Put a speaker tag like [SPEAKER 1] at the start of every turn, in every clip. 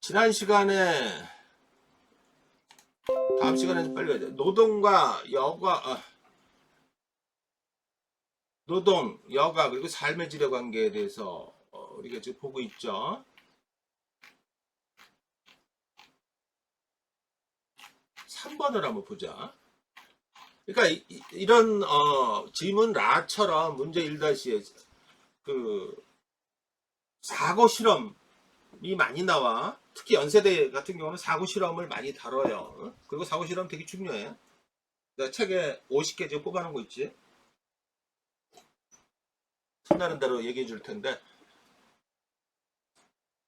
[SPEAKER 1] 지난 시간에 다음 시간에 좀 빨리 가자. 노동과 여가 아, 노동, 여가 그리고 삶의 질의 관계에 대해서 어, 우리가 지금 보고 있죠. 3번을 한번 보자. 그러니까 이, 런 어, 지문 라처럼 문제 1-에 그 사고 실험이 많이 나와. 특히 연세대 같은 경우는 사고 실험을 많이 다뤄요. 그리고 사고 실험 되게 중요해. 내가 책에 50개 지금 뽑아놓은 거 있지? 틈나는 대로 얘기해 줄 텐데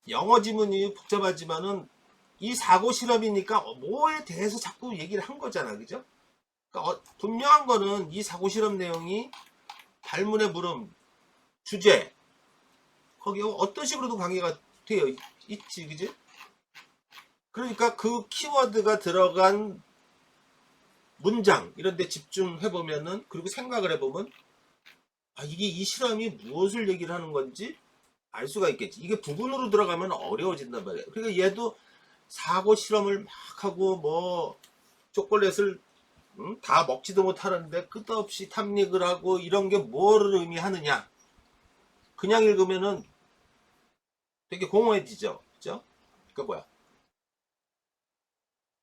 [SPEAKER 1] 영어 지문이 복잡하지만은 이 사고 실험이니까 뭐에 대해서 자꾸 얘기를 한 거잖아, 그죠? 그러니까 어, 분명한 거는 이 사고 실험 내용이 발문의 물음, 주제, 거기에 어떤 식으로도 관계가 되어 있- 있지, 그지? 그러니까 그 키워드가 들어간 문장 이런 데 집중해 보면은 그리고 생각을 해 보면 아 이게 이 실험이 무엇을 얘기를 하는 건지 알 수가 있겠지. 이게 부분으로 들어가면 어려워진단 말이야. 그러니까 얘도 사고 실험을 막 하고 뭐 초콜릿을 음, 다 먹지도 못하는데 끝없이 탐닉을 하고 이런 게 뭐를 의미하느냐. 그냥 읽으면은 되게 공허해지죠. 그죠? 그러니까 뭐야?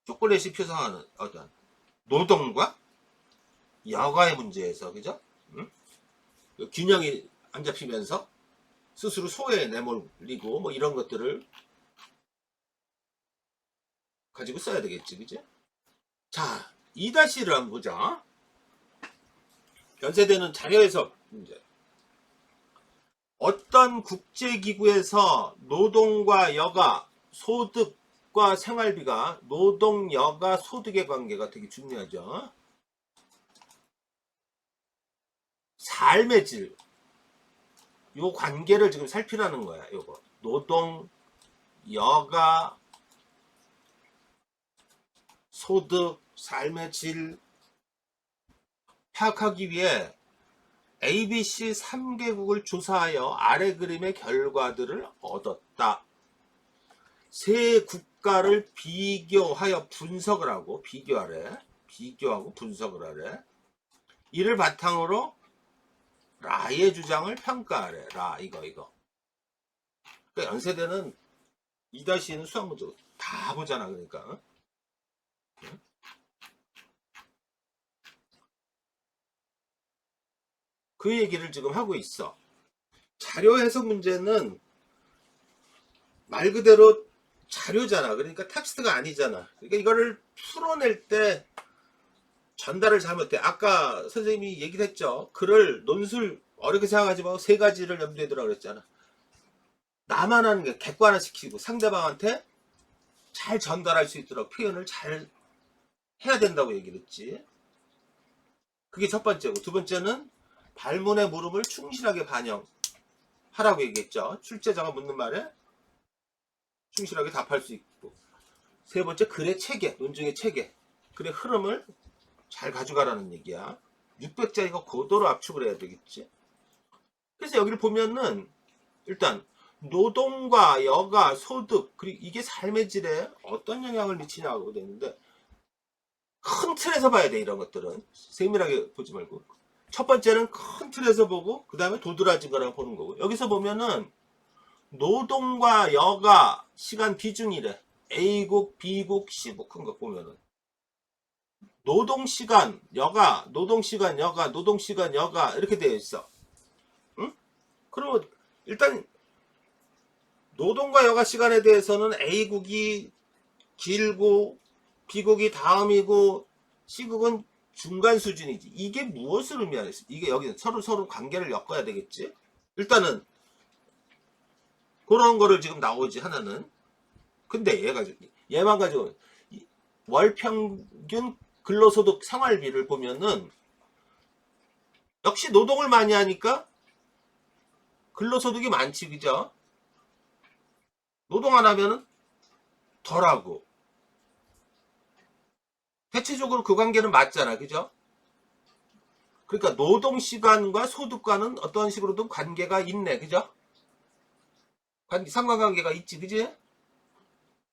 [SPEAKER 1] 초콜릿이 표상하는 어떤 노동과 여가의 문제에서 그죠? 응? 그 균형이 안 잡히면서 스스로 소외에 내몰리고 뭐 이런 것들을 가지고 써야 되겠지, 그지? 자, 2-1을 한번 보자. 연세대는 자료 해석 문제. 어떤 국제기구에서 노동과 여가, 소득 과 생활비가 노동, 여가, 소득의 관계가 되게 중요하죠. 삶의 질. 요 관계를 지금 살피라는 거야, 요거. 노동, 여가, 소득, 삶의 질 파악하기 위해 ABC 3개국을 조사하여 아래 그림의 결과들을 얻었다. 세 국 가를 비교하여 분석을 하고 비교하래. 비교하고 분석을 하래. 이를 바탕으로 라의 주장을 평가하래. 라 이거 이거. 그러니까 연세대는 2-2는 수학 문제 다 보잖아. 그러니까. 그 얘기를 지금 하고 있어. 자료 해석 문제는 말 그대로 자료잖아. 그러니까 텍스트가 아니잖아. 그러니까 이거를 풀어낼 때 전달을 잘못해. 아까 선생님이 얘기를 했죠. 글을 논술 어렵게 생각하지 말고 세 가지를 염두에 두라 그랬잖아. 나만 하는 게 객관화시키고 상대방한테 잘 전달할 수 있도록 표현을 잘 해야 된다고 얘기를 했지. 그게 첫 번째고 두 번째는 발문의 물음을 충실하게 반영하라고 얘기했죠. 출제자가 묻는 말에 충실하게 답할 수 있고. 세 번째 글의 체계, 논증의 체계, 글의 흐름을 잘 가져가라는 얘기야. 600자리가 고도로 압축을 해야 되겠지. 그래서 여기를 보면은 일단 노동과 여가, 소득, 그리고 이게 삶의 질에 어떤 영향을 미치냐고 되는데 큰 틀에서 봐야 돼 이런 것들은. 세밀하게 보지 말고. 첫 번째는 큰 틀에서 보고 그 다음에 도드라진 거랑 보는 거고. 여기서 보면은 노동과 여가 시간 비중이래 A국, B국, C국 큰 거 보면은 노동 시간, 여가, 노동 시간, 여가, 노동 시간, 여가 이렇게 되어 있어. 응? 그러면 일단 노동과 여가 시간에 대해서는 A국이 길고 B국이 다음이고 C국은 중간 수준이지. 이게 무엇을 의미하겠어? 이게 여기 서로 서로 관계를 엮어야 되겠지. 일단은 그런 거를 지금 나오지 하나는. 근데 얘가 얘만 가지고 이월 평균 근로소득 생활비를 보면은 역시 노동을 많이 하니까 근로소득이 많지 그죠? 노동 안 하면은 덜하고 대체적으로 그 관계는 맞잖아. 그죠? 그러니까 노동 시간과 소득과는 어떤 식으로든 관계가 있네. 그죠? 관계, 상관관계가 있지. 그지?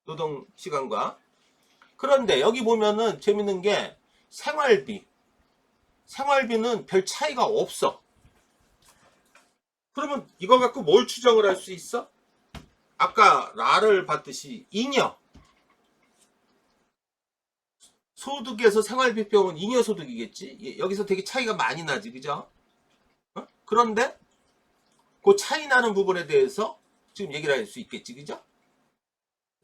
[SPEAKER 1] 노동 시간과. 그런데 여기 보면은 재밌는 게 생활비. 생활비는 별 차이가 없어. 그러면 이거 갖고 뭘 추정을 할 수 있어? 아까 라를 봤듯이 잉여. 소득에서 생활비 빼면 잉여 소득이겠지? 예, 여기서 되게 차이가 많이 나지, 그죠? 어? 그런데 그 차이 나는 부분에 대해서 지금 얘기를 할 수 있겠지, 그죠?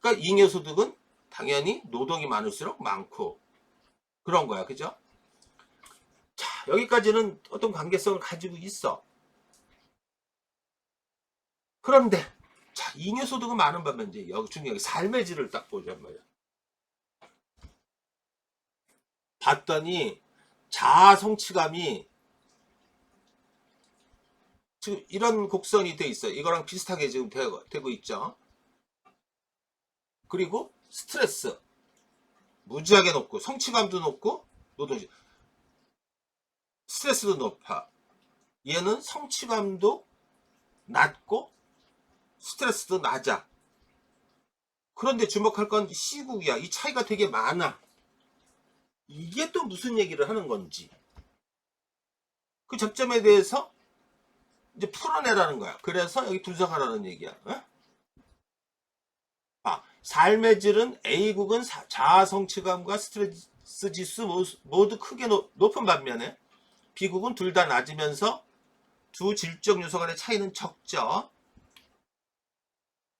[SPEAKER 1] 그러니까 잉여 소득은 당연히 노동이 많을수록 많고 그런 거야, 그죠? 자, 여기까지는 어떤 관계성을 가지고 있어. 그런데 자, 잉여 소득은 많은 반면 이제 여기 중요하게 삶의 질을 딱 보자면 말이야. 봤더니 자아 성취감이 지금 이런 곡선이 돼 있어요. 이거랑 비슷하게 지금 되고, 되고 있죠. 그리고 스트레스 무지하게 높고 성취감도 높고 노동시 스트레스도 높아. 얘는 성취감도 낮고 스트레스도 낮아. 그런데 주목할 건 시국이야. 이 차이가 되게 많아. 이게 또 무슨 얘기를 하는 건지. 그 접점에 대해서 이제 풀어내라는 거야. 그래서 여기 분석하라는 얘기야. 어? 아, 삶의 질은 A국은 사- 자아 성취감과 스트레스 지수 모- 모두 크게 노- 높은 반면에 B국은 둘 다 낮으면서 두 질적 요소 간의 차이는 적죠.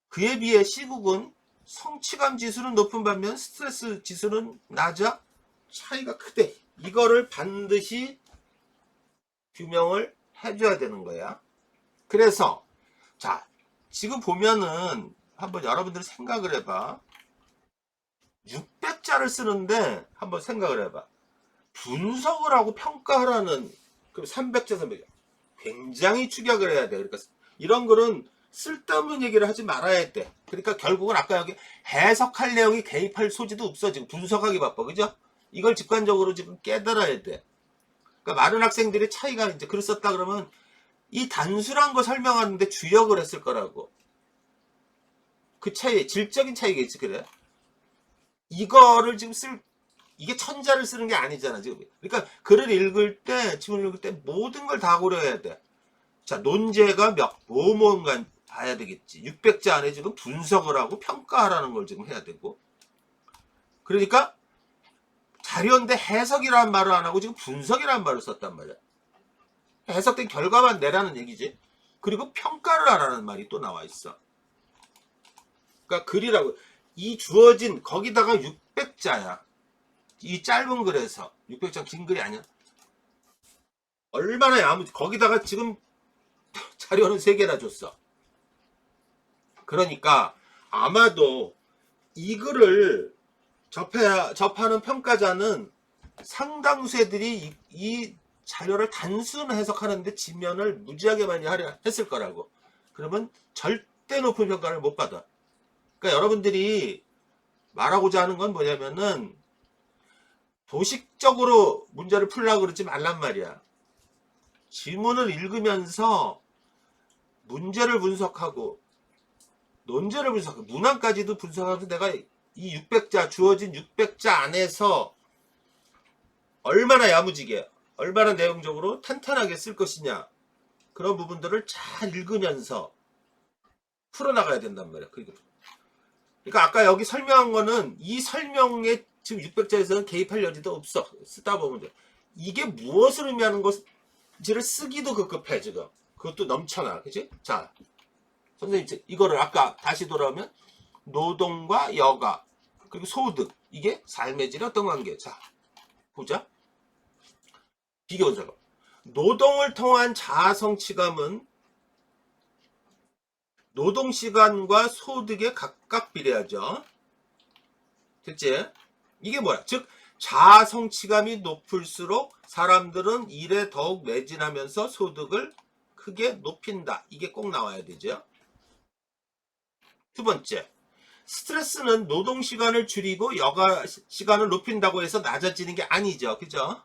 [SPEAKER 1] 그에 비해 C국은 성취감 지수는 높은 반면 스트레스 지수는 낮아 차이가 크대. 이거를 반드시 규명을 해줘야 되는 거야. 그래서 자 지금 보면은 한번 여러분들 생각을 해봐. 600자를 쓰는데 한번 생각을 해봐. 분석을 하고 평가하라는 그럼 300자 300자 굉장히 추격을 해야 돼. 그러니까 이런 거는 쓸데없는 얘기를 하지 말아야 돼. 그러니까 결국은 아까 여기 해석할 내용이 개입할 소지도 없어. 지금 분석하기 바빠. 그죠? 이걸 직관적으로 지금 깨달아야 돼. 그러니까 많은 학생들이 차이가 이제 글을 썼다 그러면 이 단순한 거 설명하는데 주력을 했을 거라고. 그 차이, 질적인 차이겠지, 그래? 이거를 지금 쓸, 이게 천자를 쓰는 게 아니잖아, 지금. 그러니까 글을 읽을 때, 지문을 읽을 때 모든 걸 다 고려해야 돼. 자, 논제가 몇, 뭐, 뭔가 봐야 되겠지. 600자 안에 지금 분석을 하고 평가하라는 걸 지금 해야 되고. 그러니까 자료인데 해석이라는 말을 안 하고 지금 분석이라는 말을 썼단 말이야. 해석된 결과만 내라는 얘기지. 그리고 평가를 하라는 말이 또 나와 있어. 그러니까 글이라고 이 주어진 거기다가 600자야. 이 짧은 글에서 600자 긴 글이 아니야. 얼마나 야무 거기다가 지금 자료는 3개나 줬어. 그러니까 아마도 이 글을 접해, 접하는 평가자는 상당수 애들이 이, 이 자료를 단순 해석하는데 지면을 무지하게 많이 하려 했을 거라고. 그러면 절대 높은 평가를 못 받아. 그러니까 여러분들이 말하고자 하는 건 뭐냐면은 도식적으로 문제를 풀라고 그러지 말란 말이야. 지문을 읽으면서 문제를 분석하고 논제를 분석하고 문항까지도 분석하면서 내가 이 600자 주어진 600자 안에서 얼마나 야무지게 얼마나 내용적으로 탄탄하게 쓸 것이냐 그런 부분들을 잘 읽으면서 풀어나가야 된단 말이야. 그러니까 아까 여기 설명한 거는 이 설명에 지금 600자에서는 개입할 여지도 없어. 쓰다 보면 돼. 이게 무엇을 의미하는 것인지를 쓰기도 급급해 지금. 그것도 넘쳐나. 그지? 자, 선생님 이제 이거를 아까 다시 돌아오면 노동과 여가 그리고 소득 이게 삶의 질의 어떤 관계? 자, 보자. 비교 작업. 노동을 통한 자아 성취감은 노동 시간과 소득에 각각 비례하죠. 됐지? 이게 뭐야? 즉 자아 성취감이 높을수록 사람들은 일에 더욱 매진하면서 소득을 크게 높인다. 이게 꼭 나와야 되죠. 두 번째, 스트레스는 노동 시간을 줄이고 여가 시- 시간을 높인다고 해서 낮아지는 게 아니죠. 그죠?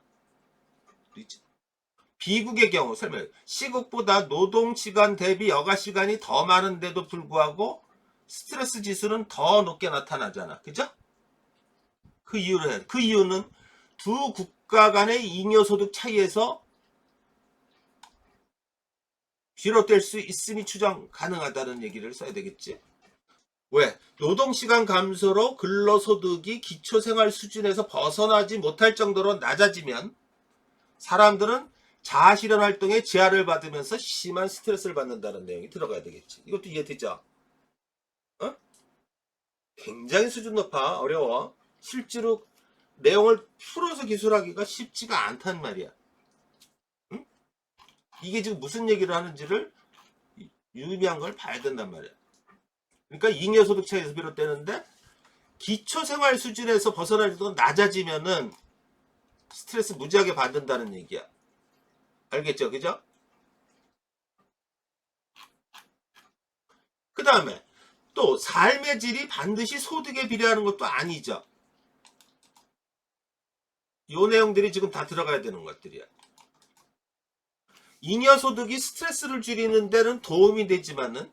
[SPEAKER 1] 비국의 경우 설명. 시국보다 노동 시간 대비 여가 시간이 더 많은데도 불구하고 스트레스 지수는 더 높게 나타나잖아. 그죠? 그 이유를 해. 그 이유는 두 국가 간의 잉여소득 차이에서 비롯될 수 있으니 추정 가능하다는 얘기를 써야 되겠지. 왜? 노동시간 감소로 근로소득이 기초생활 수준에서 벗어나지 못할 정도로 낮아지면 사람들은 자아실현 활동에 제한을 받으면서 심한 스트레스를 받는다는 내용이 들어가야 되겠지. 이것도 이해되죠? 어? 굉장히 수준 높아. 어려워. 실제로 내용을 풀어서 기술하기가 쉽지가 않단 말이야. 응? 이게 지금 무슨 얘기를 하는지를 유의미한 걸 봐야 된단 말이야. 그러니까 잉여소득 차이에서 비롯되는데 기초생활 수준에서 벗어나지도 낮아지면은 스트레스 무지하게 받는다는 얘기야. 알겠죠? 그죠? 그 다음에 또 삶의 질이 반드시 소득에 비례하는 것도 아니죠. 요 내용들이 지금 다 들어가야 되는 것들이야. 잉여 소득이 스트레스를 줄이는 데는 도움이 되지만은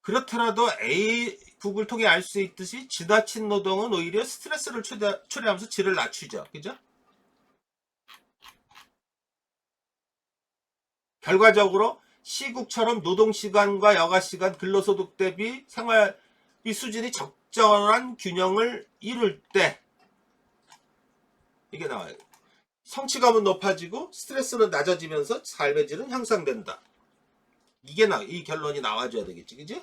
[SPEAKER 1] 그렇더라도 A 북을 통해 알 수 있듯이 지나친 노동은 오히려 스트레스를 초래, 초래하면서 질을 낮추죠. 그죠? 결과적으로 시국처럼 노동시간과 여가시간 근로소득 대비 생활비 수준이 적절한 균형을 이룰 때 이게 나와요. 성취감은 높아지고 스트레스는 낮아지면서 삶의 질은 향상된다. 이게 나, 이 결론이 나와줘야 되겠지, 그지?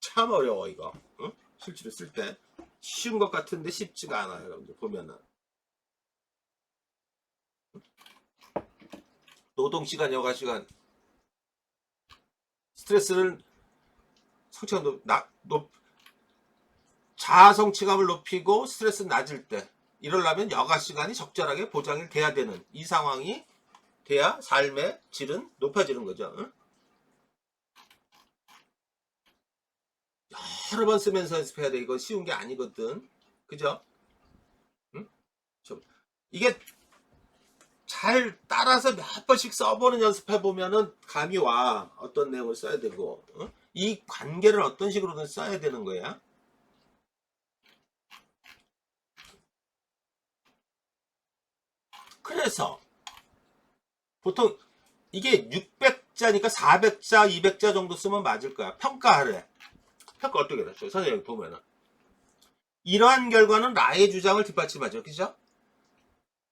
[SPEAKER 1] 참 어려워, 이거. 응? 실제로 쓸 때. 쉬운 것 같은데 쉽지가 않아요, 여러분들, 보면은. 노동시간, 여가시간. 스트레스를, 성취감 높, 나, 높, 자아 성취감을 높이고 스트레스 낮을 때. 이러려면 여가 시간이 적절하게 보장이 돼야 되는 이 상황이 돼야 삶의 질은 높아지는 거죠. 응? 여러 번 쓰면서 연습해야 돼. 이거 쉬운 게 아니거든. 그죠? 응? 좀 이게 잘 따라서 몇 번씩 써보는 연습해 보면은 감이 와. 어떤 내용을 써야 되고 응? 이 관계를 어떤 식으로든 써야 되는 거야. 그래서 보통 이게 600자니까 400자, 200자 정도 쓰면 맞을 거야. 평가하래. 평가 어떻게 됐어요? 선생님 보면은 이러한 결과는 라의 주장을 뒷받침하죠. 그죠?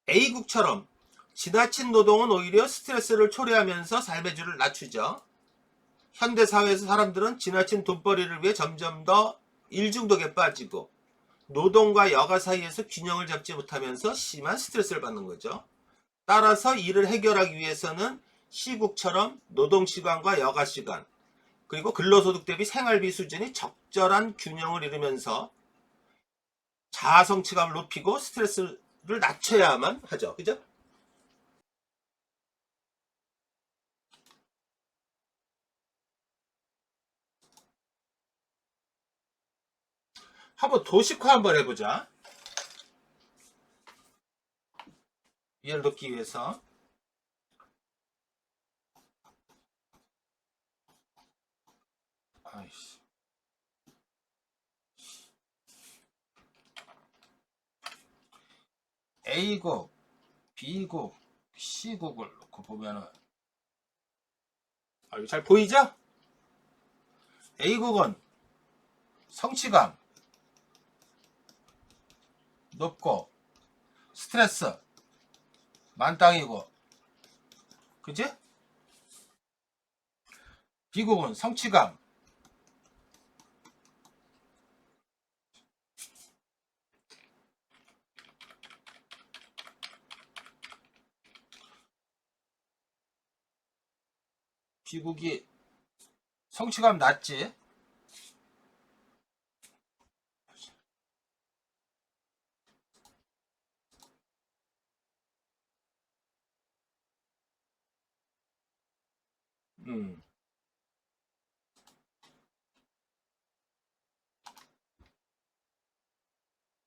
[SPEAKER 1] A국처럼 지나친 노동은 오히려 스트레스를 초래하면서 삶의 질을 낮추죠. 현대 사회에서 사람들은 지나친 돈벌이를 위해 점점 더 일중독에 빠지고 노동과 여가 사이에서 균형을 잡지 못하면서 심한 스트레스를 받는 거죠. 따라서 이를 해결하기 위해서는 시국처럼 노동시간과 여가시간, 그리고 근로소득 대비 생활비 수준이 적절한 균형을 이루면서 자아성취감을 높이고 스트레스를 낮춰야만 하죠. 그죠? 한번 도식화 한번 해보자. 이해를 돕기 위해서. 아이씨. A국, B국, C국을 놓고 보면은 아, 잘 보이죠? A국은 성취감 높고 스트레스 만땅이고 그지? B국은 성취감 B국이 성취감 낮지? 음.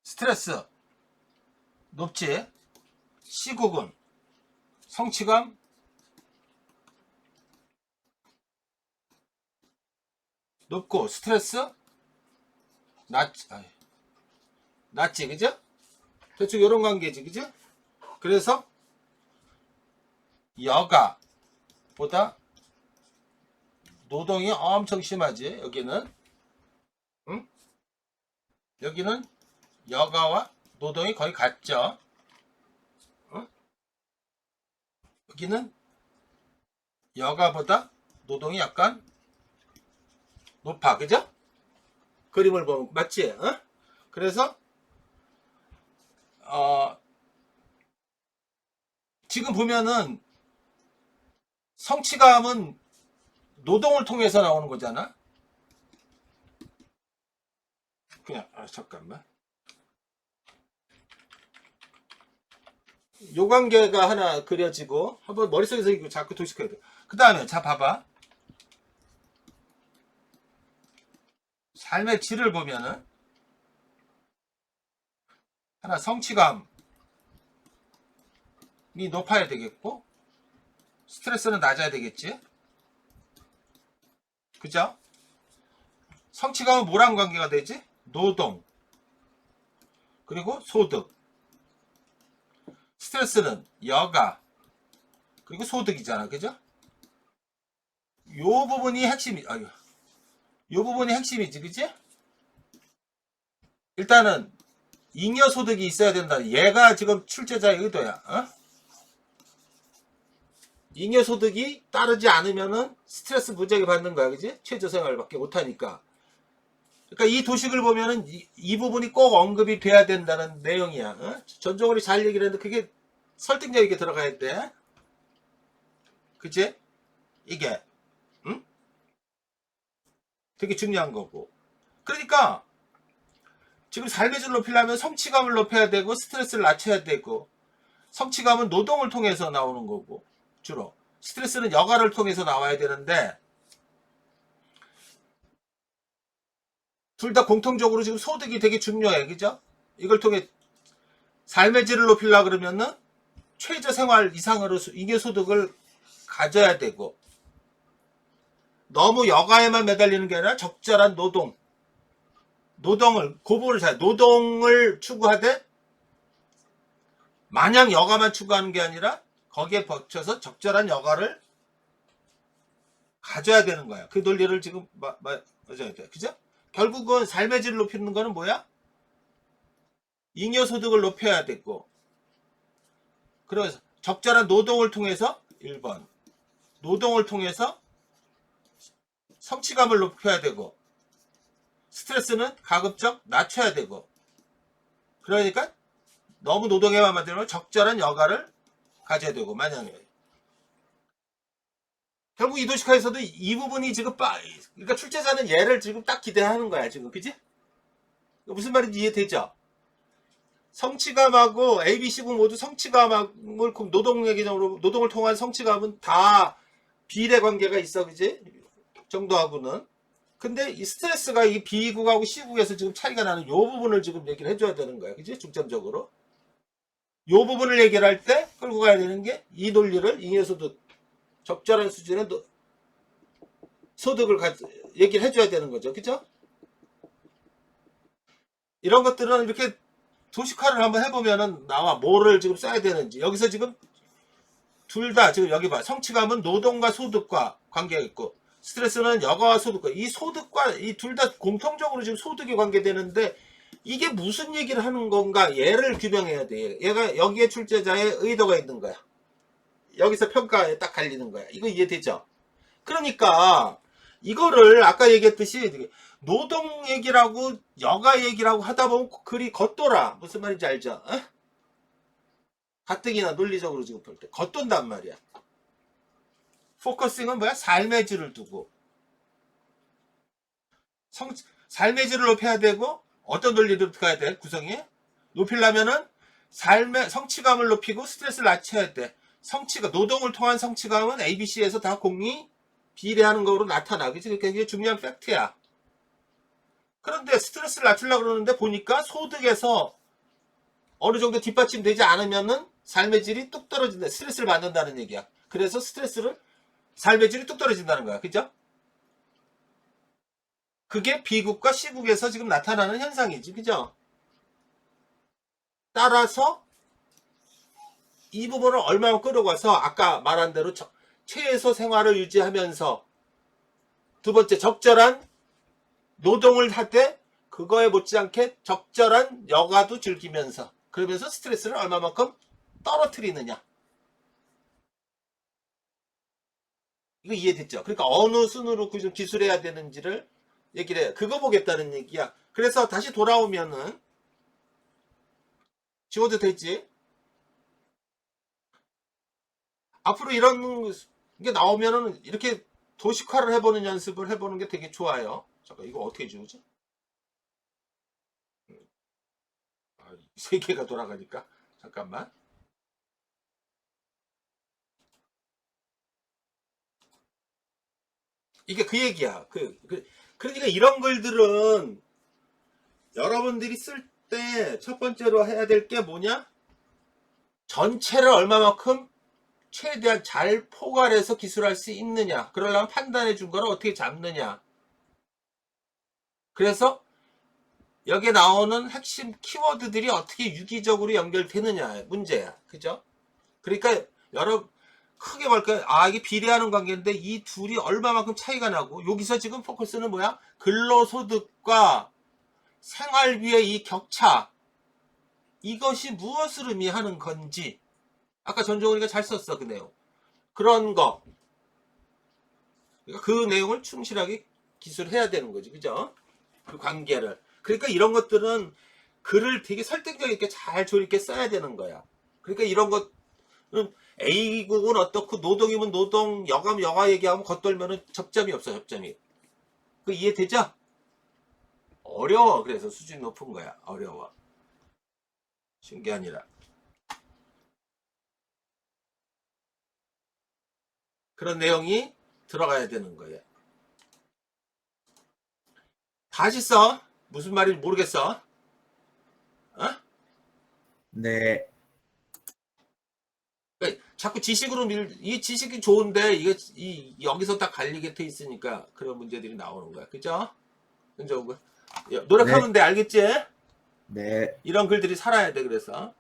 [SPEAKER 1] 스트레스 높지? C국은 성취감 높고 스트레스 아이, 낮지 그죠? 대충 이런 관계지 그죠? 그래서 여가 보다 노동이 엄청 심하지 여기는 응? 여기는 여가와 노동이 거의 같죠 어? 여기는 여가보다 노동이 약간 높아 그죠? 그림을 보면 맞지? 어? 그래서 어 지금 보면은 성취감은 노동을 통해서 나오는 거잖아. 그냥 아, 잠깐만. 요 관계가 하나 그려지고 한번 머릿속에서 이거 자꾸 도식해야 돼. 그 다음에 자 봐봐. 삶의 질을 보면은 하나 성취감이 높아야 되겠고 스트레스는 낮아야 되겠지. 그죠? 성취감은 뭐랑 관계가 되지? 노동 그리고 소득 스트레스는 여가 그리고 소득이잖아 그죠? 요 부분이 핵심이 아유 요 부분이 핵심이지 그지? 일단은 잉여 소득이 있어야 된다 얘가 지금 출제자의 의도야 어? 잉여 소득이 따르지 않으면은 스트레스 무지하게 받는 거야 그지? 최저 생활밖에 못하니까 그러니까 이 도식을 보면은 이, 이 부분이 꼭 언급이 돼야 된다는 내용이야. 어? 전종으로 잘 얘기를 했는데 그게 설득력 있게 들어가야 돼. 그치? 이게 응? 되게 중요한 거고. 그러니까 지금 삶의 질 높이려면 성취감을 높여야 되고 스트레스를 낮춰야 되고 성취감은 노동을 통해서 나오는 거고 주로 스트레스는 여가를 통해서 나와야 되는데 둘 다 공통적으로 지금 소득이 되게 중요해. 그죠? 이걸 통해 삶의 질을 높이려 그러면은 최저 생활 이상으로 잉여 소득을 가져야 되고 너무 여가에만 매달리는 게 아니라 적절한 노동 노동을 고부를 잘 노동을 추구하되 마냥 여가만 추구하는 게 아니라 거기에 버쳐서 적절한 여가를 가져야 되는 거야. 그 논리를 지금 맞아야 돼. 그죠? 결국은 삶의 질을 높이는 거는 뭐야? 잉여 소득을 높여야 되고 그래서 적절한 노동을 통해서 1번 노동을 통해서 성취감을 높여야 되고 스트레스는 가급적 낮춰야 되고 그러니까 너무 노동에만 만들면 적절한 여가를 가져야 되고 만약에 결국 이 도시카에서도 이 부분이 지금 빠, 그러니까 출제자는 얘를 지금 딱 기대하는 거야, 지금. 그지? 무슨 말인지 이해되죠? 성취감하고 ABC군 모두 성취감을 노동 얘기적으로 노동을 통한 성취감은 다 비례 관계가 있어, 그지? 정도하고는. 근데 이 스트레스가 이 B국하고 C국에서 지금 차이가 나는 요 부분을 지금 얘기를 해줘야 되는 거야, 그지? 중점적으로. 요 부분을 얘기를 할때 끌고 가야 되는 게 이 논리를 잉여소득 적절한 수준의 노- 소득을 가, 얘기를 해줘야 되는 거죠. 그죠? 이런 것들은 이렇게 도식화를 한번 해보면은 나와 뭐를 지금 써야 되는지. 여기서 지금 둘 다 지금 여기 봐. 성취감은 노동과 소득과 관계가 있고 스트레스는 여가와 소득과 이 소득과 이 둘 다 공통적으로 지금 소득이 관계되는데 이게 무슨 얘기를 하는 건가 얘를 규명해야 돼. 얘가 여기에 출제자의 의도가 있는 거야. 여기서 평가에 딱 갈리는 거야. 이거 이해되죠? 그러니까 이거를 아까 얘기했듯이 노동 얘기라고 여가 얘기라고 하다 보면 글이 겉돌아. 무슨 말인지 알죠? 어? 가뜩이나 논리적으로 지금 볼 때 겉돈단 말이야. 포커싱은 뭐야? 삶의 질을 두고 성, 삶의 질을 높여야 되고 어떤 논리로 가야 돼? 구성이 높이려면은 삶의 성취감을 높이고 스트레스를 낮춰야 돼. 성취가 노동을 통한 성취감은 ABC에서 다 공이 비례하는 거로 나타나. 그치? 굉장히 중요한 팩트야. 그런데 스트레스를 낮추려고 그러는데 보니까 소득에서 어느 정도 뒷받침 되지 않으면은 삶의 질이 뚝 떨어진다. 스트레스를 받는다는 얘기야. 그래서 스트레스를 삶의 질이 뚝 떨어진다는 거야. 그죠? 그게 B국과 C국에서 지금 나타나는 현상이지, 그죠? 따라서 이 부분을 얼마나 끌어가서 아까 말한 대로 저- 최소 생활을 유지하면서 두 번째 적절한 노동을 할 때 그거에 못지않게 적절한 여가도 즐기면서 그러면서 스트레스를 얼마만큼 떨어뜨리느냐 이거 이해됐죠? 그러니까 어느 순으로 그좀 기술해야 되는지를 얘기를 해요. 그거 보겠다는 얘기야. 그래서 다시 돌아오면은 지워도 되지? 앞으로 이런 게 나오면은 이렇게 도식화를 해보는 연습을 해보는 게 되게 좋아요. 잠깐 이거 어떻게 지우지? 아, 세 개가 돌아가니까 잠깐만. 이게 그 얘기야. 그, 그 그러니까 이런 글들은 여러분들이 쓸 때 첫 번째로 해야 될 게 뭐냐? 전체를 얼마만큼 최대한 잘 포괄해서 기술할 수 있느냐. 그러려면 판단해 준 거를 어떻게 잡느냐. 그래서 여기에 나오는 핵심 키워드들이 어떻게 유기적으로 연결되느냐 문제야. 그죠? 그러니까 여러 크게 볼까요? 아 이게 비례하는 관계인데 이 둘이 얼마만큼 차이가 나고? 여기서 지금 포커스는 뭐야? 근로소득과 생활비의 이 격차. 이것이 무엇을 의미하는 건지. 아까 전종훈이가 잘 썼어 그 내용. 그런 거. 그러니까 그 내용을 충실하게 기술해야 되는 거지 그죠? 그 관계를. 그러니까 이런 것들은 글을 되게 설득력 있게 잘 조리게 써야 되는 거야. 그러니까 이런 것은 A국은 어떻고 노동이면 노동 여가면 여가 얘기하면 겉돌면은 접점이 없어 접점이. 그 이해되죠? 어려워. 그래서 수준 높은 거야. 어려워. 쉬운 게 아니라. 그런 내용이 들어가야 되는 거예요. 다시 써. 무슨 말인지 모르겠어. 어?
[SPEAKER 2] 네.
[SPEAKER 1] 자꾸 지식으로 밀, 이 지식이 좋은데 이게 이 여기서 딱 갈리게 돼 있으니까 그런 문제들이 나오는 거야, 그죠? 은정구 노력하면 돼, 알겠지?
[SPEAKER 2] 네.
[SPEAKER 1] 이런 글들이 살아야 돼, 그래서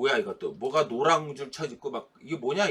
[SPEAKER 1] 뭐야 이것도 뭐가 노랑 줄 쳐있고 막 이게 뭐냐?